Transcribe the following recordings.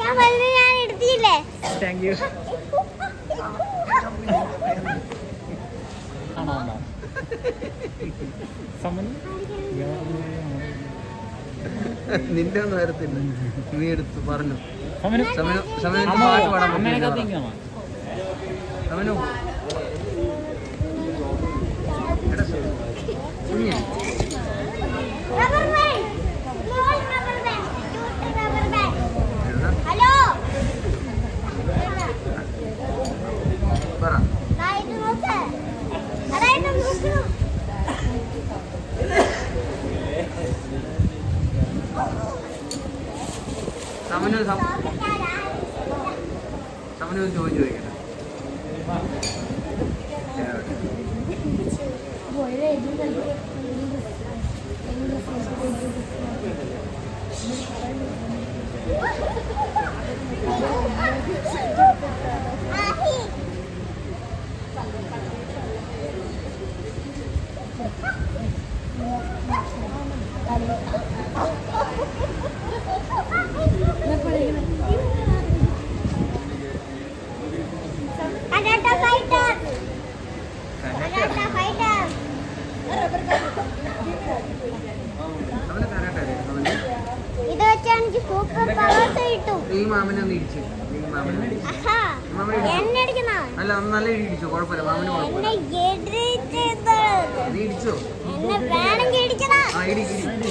ഞാൻ എടുത്തില്ലേ? Thank you നിന്റെ ഒന്നും വരത്തില്ല. നീ എടുത്തു പറഞ്ഞു. സമനു? സമനു സമനു അമ്മ പാട്ട് പാടാൻ സമനു? സമനു സമനു ചോദ്യം ചോദിക്കട്ടെ. ആഹി ഇത് വെച്ചാൽ എനിക്ക് സൂപ്പർ പവേഴ്സ് കിട്ടും. ഈ മാമനെ ഒന്ന് ഇടിച്ച്. ഈ മാമനെ അല്ല നല്ല ഇടി ഇടിച്ചു. കുഴപ്പമില്ല. മാമന് കുഴപ്പമില്ല. ആ ഇടി ഇടി.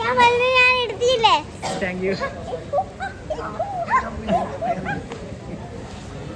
ഞാൻ എടുത്തില്ലേ? Thank you